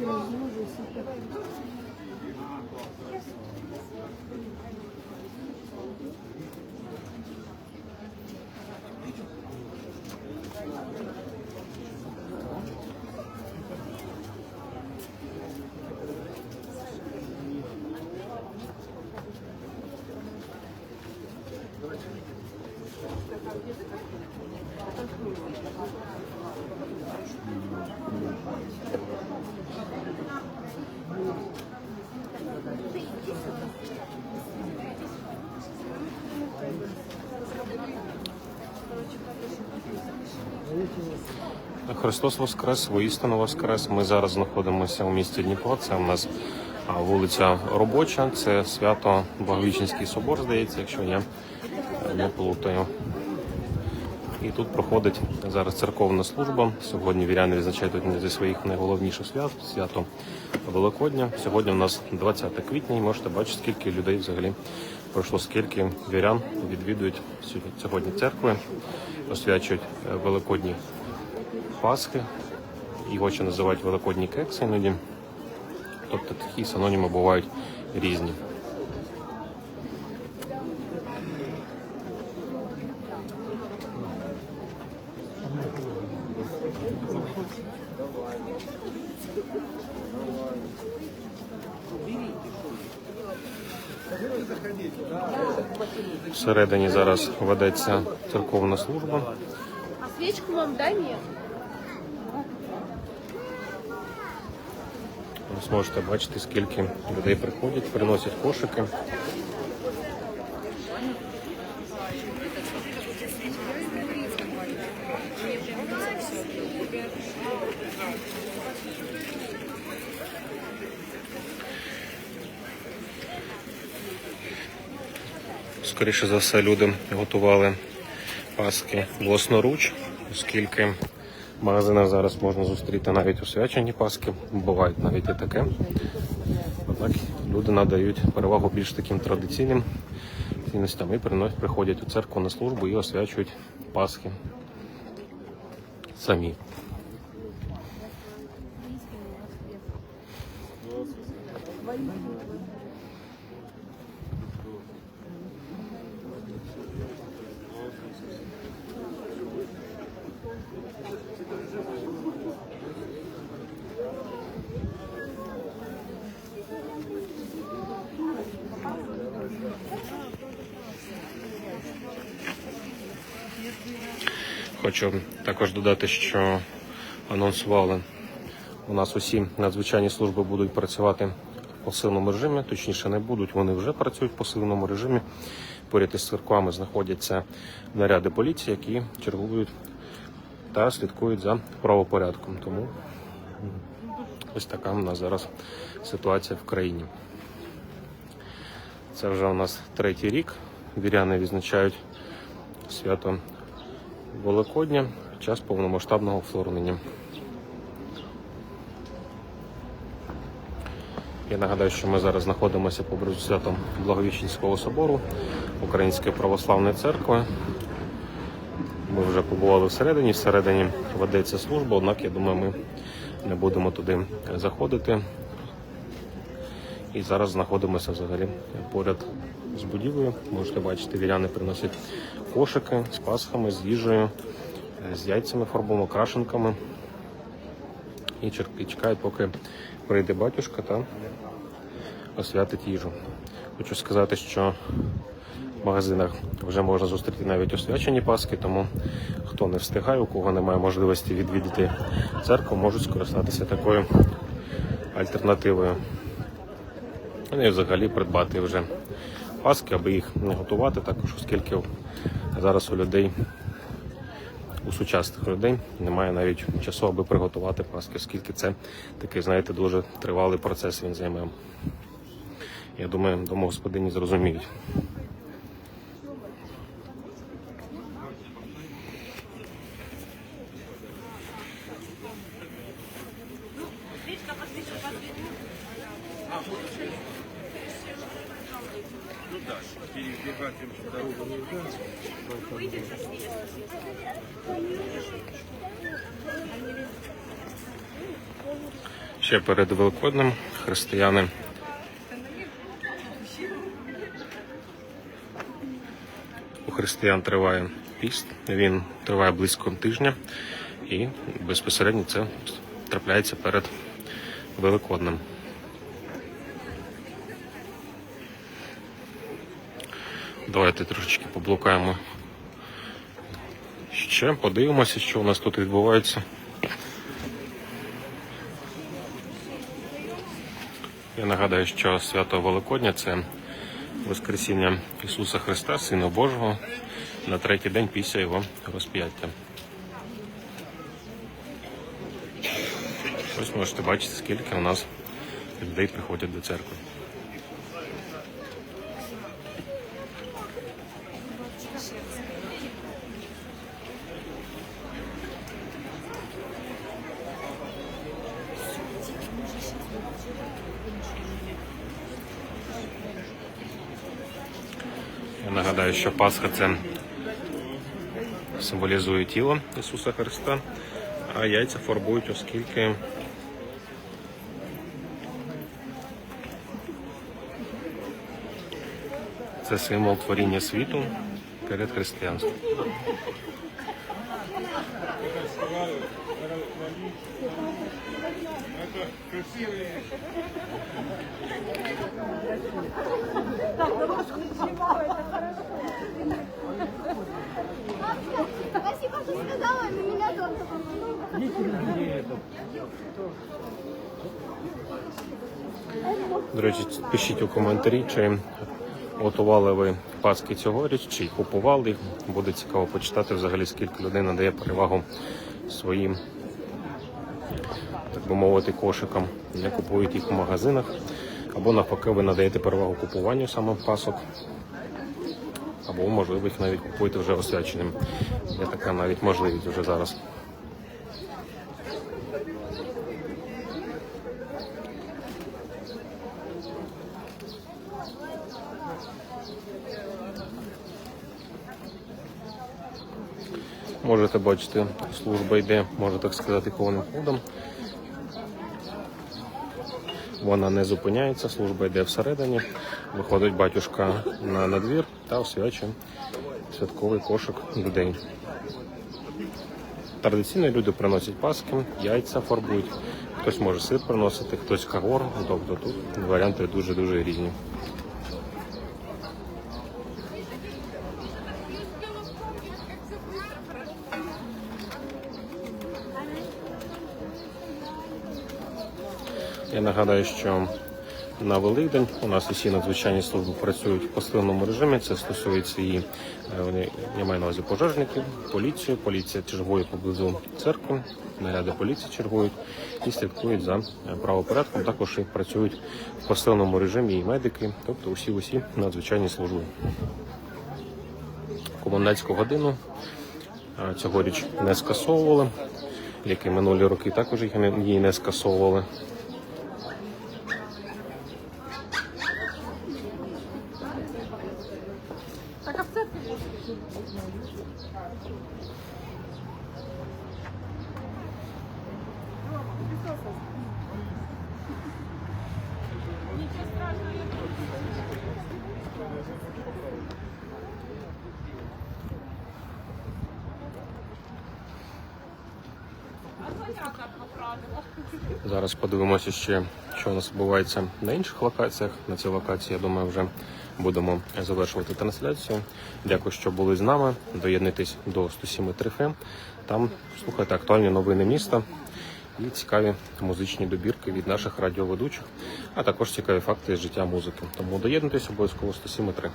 l'oiseau, je. Христос Воскрес, воістину Воскрес. Ми зараз знаходимося у місті Дніпро. Це у нас вулиця Робоча, це свято Благовіченський собор, здається, якщо я не плутаю. І тут проходить зараз церковна служба. Сьогодні віряни відзначають одне зі своїх найголовніших свят свято Великодня. Сьогодні у нас 20 квітня, і можете бачити, скільки людей взагалі пройшло, скільки вірян відвідують сьогодні церкви, освячують е, великодні Пасхи. Його ще називають великодні кекси іноді. Тобто такі синоніми бувають різні. Всередині зараз ведеться церковна служба. А свечку вам дай мне? Ви зможете бачити, скільки людей приходять, приносять кошики. Скоріше за все, люди готували паски власноруч, оскільки в магазинах зараз можна зустріти навіть освячені паски, бувають навіть і таке. Однак люди надають перевагу більш таким традиційним цінностям і приходять у церкву на службу і освячують пасхи самі. Хочу також додати, що анонсували у нас усі надзвичайні служби будуть працювати в посильному режимі, точніше не будуть, вони вже працюють в посиленому режимі. Поряд із церквами знаходяться наряди поліції, які чергують та слідкують за правопорядком. Тому ось така у нас зараз ситуація в країні. Це вже у нас третій рік. Віряни відзначають свято Великодня час повномасштабного вторгнення. Я нагадаю, що ми зараз знаходимося поблизу святом Благовіщенського собору Української православної церкви. Ми вже побували всередині, всередині ведеться служба, однак я думаю, ми не будемо туди заходити. І зараз знаходимося взагалі поряд з будівлею. Можете бачити, віряни приносять кошики з пасхами, з їжею, е, з яйцями фарбовими, крашенками. І чекають, поки прийде батюшка та освятить їжу. Хочу сказати, що в магазинах вже можна зустріти навіть освячені паски, тому хто не встигає, у кого немає можливості відвідати церкву, можуть скористатися такою альтернативою. Ну і взагалі придбати вже паски, аби їх не готувати, також оскільки зараз у людей, у сучасних людей немає навіть часу, аби приготувати паски, оскільки це такий, знаєте, дуже тривалий процес він займе. Я думаю, домогосподині зрозуміють. перебегать им дорогу нельзя. Ще перед великодним християни у християн триває піст, він триває близько тижня і безпосередньо це трапляється перед великодним. Давайте трошечки поблукаємо ще, подивимося, що у нас тут відбувається. Я нагадаю, що свято Великодня це Воскресіння Ісуса Христа, Сина Божого, на третій день після Його розп'яття. Ось можете бачити, скільки у нас людей приходять до церкви. Я нагадаю, що Пасха це символізує тіло Ісуса Христа, а яйця фарбують, оскільки це символ творіння світу перед християнством. Спасибо, что сказала, но меня тоже До речі, пишіть у коментарі, чи готували ви паски цьогоріч, чи купували їх. Буде цікаво почитати взагалі, скільки людей надає перевагу своїм, так би мовити, кошикам, не купують їх в магазинах. Або навпаки, ви надаєте перевагу купуванню саме пасок, або, можливо, їх навіть купуєте вже освяченим. Є така навіть можливість вже зараз. Можете бачити, служба йде, можна так сказати, повним ходом. Вона не зупиняється, служба йде всередині. Виходить батюшка на надвір та освячує святковий кошик людей. Традиційно люди приносять паски, яйця фарбують. Хтось може сир приносити, хтось кагор. Тобто тут варіанти дуже-дуже різні. Я нагадаю, що на Великдень у нас усі надзвичайні служби працюють в посиленому режимі. Це стосується і е, вони- я маю на увазі пожежників, поліцію. Поліція чергує поблизу церкви, наряди поліції чергують і слідкують за е, правопорядком. Також і працюють в посиленому режимі і медики, тобто усі усі надзвичайні служби. Комендантську годину е, цьогоріч не скасовували, як і минулі роки також її не скасовували. Зараз подивимося ще, що у нас відбувається на інших локаціях. На цій локації, я думаю, вже будемо завершувати трансляцію. Дякую, що були з нами. Доєднуйтесь до 107.3 FM. Там слухайте актуальні новини міста і цікаві музичні добірки від наших радіоведучих, а також цікаві факти з життя музики. Тому доєднуйтесь обов'язково 107.3.